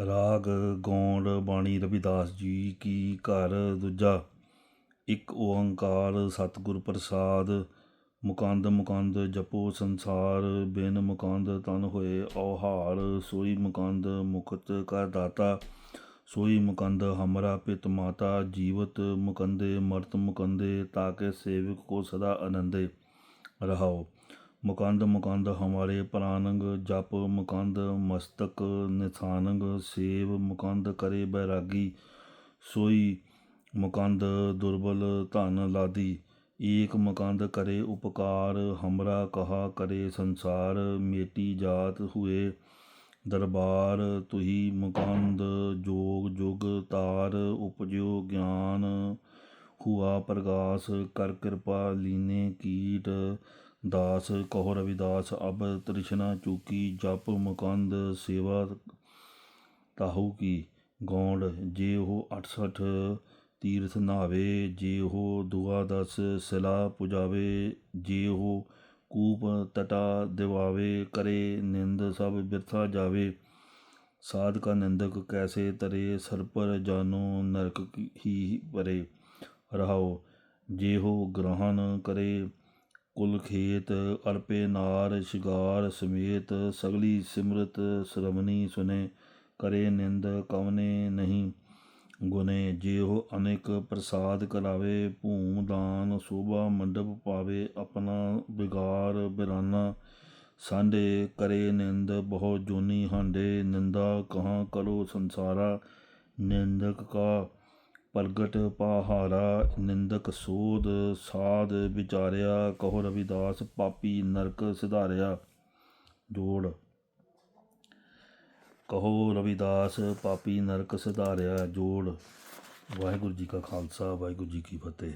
ਰਾਗ ਗੌਂਡ ਬਾਣੀ ਰਵਿਦਾਸ ਜੀ ਕੀ ਘਰ ਦੂਜਾ। ਇੱਕ ਓੰਕਾਰ ਸਤਿਗੁਰ ਪ੍ਰਸਾਦ, ਮੁਕੰਦ ਮੁਕੰਦ ਜਪੋ ਸੰਸਾਰ, ਬਿਨ ਮੁਕੰਦ ਤਨ ਹੋਏ ਔਹਾਰ, ਸੋਈ ਮੁਕੰਦ ਮੁਕਤ ਕਰ ਦਾਤਾ, ਸੋਈ ਮੁਕੰਦ ਹਮਰਾ ਪਿਤ ਮਾਤਾ, ਜੀਵਤ ਮੁਕੰਦੇ ਮਰਤ ਮੁਕੰਦੇ ਤਾਕੇ ਸੇਵਕ ਕੋ ਸਦਾ ਆਨੰਦੇ ਰਹਾਓ। ਮੁਕੰਦ ਮੁਕੰਦ ਹਮਾਰੇ ਪ੍ਰਾਨੰਗ, ਜਪ ਮੁਕੰਦ ਮਸਤਕ, ਨਿਥਾਨੰਗ, ਸੇਵ ਮੁਕੰਦ ਕਰੇ ਬੈਰਾਗੀ, ਸੋਈ ਮੁਕੰਦ ਦੁਰਬਲ ਧਨ ਲਾਦੀ, ਏਕ ਮੁਕੰਦ ਕਰੇ ਉਪਕਾਰ, ਹਮਰਾ ਕਹਾ ਕਰੇ ਸੰਸਾਰ, ਮੇਟੀ ਜਾਤ ਹੁਏ ਦਰਬਾਰ, ਤੁਹੀ ਮੁਕੰਦ ਜੋਗ ਜੁਗ ਤਾਰ, ਉਪਜਿਓ ਗਿਆਨ ਹੁਆ ਪ੍ਰਗਾਸ, ਕਰ ਕਿਰਪਾ ਲੀਨੇ ਕੀਟ ਦਾਸ ਕਹੋ ਰਵਿਦਾਸ, ਅਬ ਤ੍ਰਿਸ਼ਨਾ ਚੂਕੀ, ਜਪ ਮੁਕੰਦ ਸੇਵਾ ਤਾਹੂ ਕੀ। ਗੌਂਡ, ਜੇ ਉਹ 68 ਤੀਰਥ ਨਾਵੇ ਜੇ ਉਹ ਦੁਆ ਦਸ ਸਿਲਾ ਪੁਜਾਵੇ, ਜੇ ਉਹ ਕੂਪ ਤਟਾ ਦਿਵਾਵੇ, ਕਰੇ ਨਿੰਦ ਸਭ ਬਿਰਥਾ ਜਾਵੇ। ਸਾਧਕਾ ਨਿੰਦਕ ਕੈਸੇ ਤਰੇ, ਸਰਪਰ ਜਾਨੋ ਨਰਕ ਹੀ ਪਰੇ। ਰਹਾਓ, ਜੇ ਹੋ ਗ੍ਰਹਣ ਕਰੇ ਕੁਲ ਖੇਤ, ਅਰਪੇ ਨਾਰ, ਸ਼ਿਗਾਰ ਸਮੇਤ ਸਗਲੀ ਸਿਮਰਤ ਸ਼ਰਮਨੀ ਸੁਨੇ, ਕਰੇ ਨਿੰਦ ਕਵਨੇ ਨਹੀਂ ਗੁਨੇ ਜੇ ਉਹ ਅਨੇਕ ਪ੍ਰਸਾਦ ਕਰਾਵੇ ਭੂਮ ਦਾਨ ਸੋਭਾ ਮੰਡਪ ਪਾਵੇ, ਆਪਣਾ ਬਿਗਾਰ ਬਿਰਾਨਾ, ਸਾਂਢੇ ਕਰੇ ਨਿੰਦ, ਬਹੁ ਜੋਨੀ ਹਾਂਡੇ ਨਿੰਦਾ ਕਹਾਂ ਕਰੋ ਸੰਸਾਰਾ, ਨਿੰਦਕ ਕਾ ਪ੍ਰਗਟ ਪਹਾਰਾ ਨਿੰਦਕ ਸੋਧ, ਸਾਧ ਵਿਚਾਰਿਆ, ਕਹੋ ਰਵਿਦਾਸ ਪਾਪੀ ਨਰਕ ਸਿਧਾਰਿਆ। ਜੋੜ। ਕਹੋ ਰਵਿਦਾਸ ਪਾਪੀ ਨਰਕ ਸਿਧਾਰਿਆ, ਜੋੜ। ਵਾਹਿਗੁਰੂ ਜੀ ਕਾ ਖਾਲਸਾ, ਵਾਹਿਗੁਰੂ ਜੀ ਕੀ ਫਤਿਹ।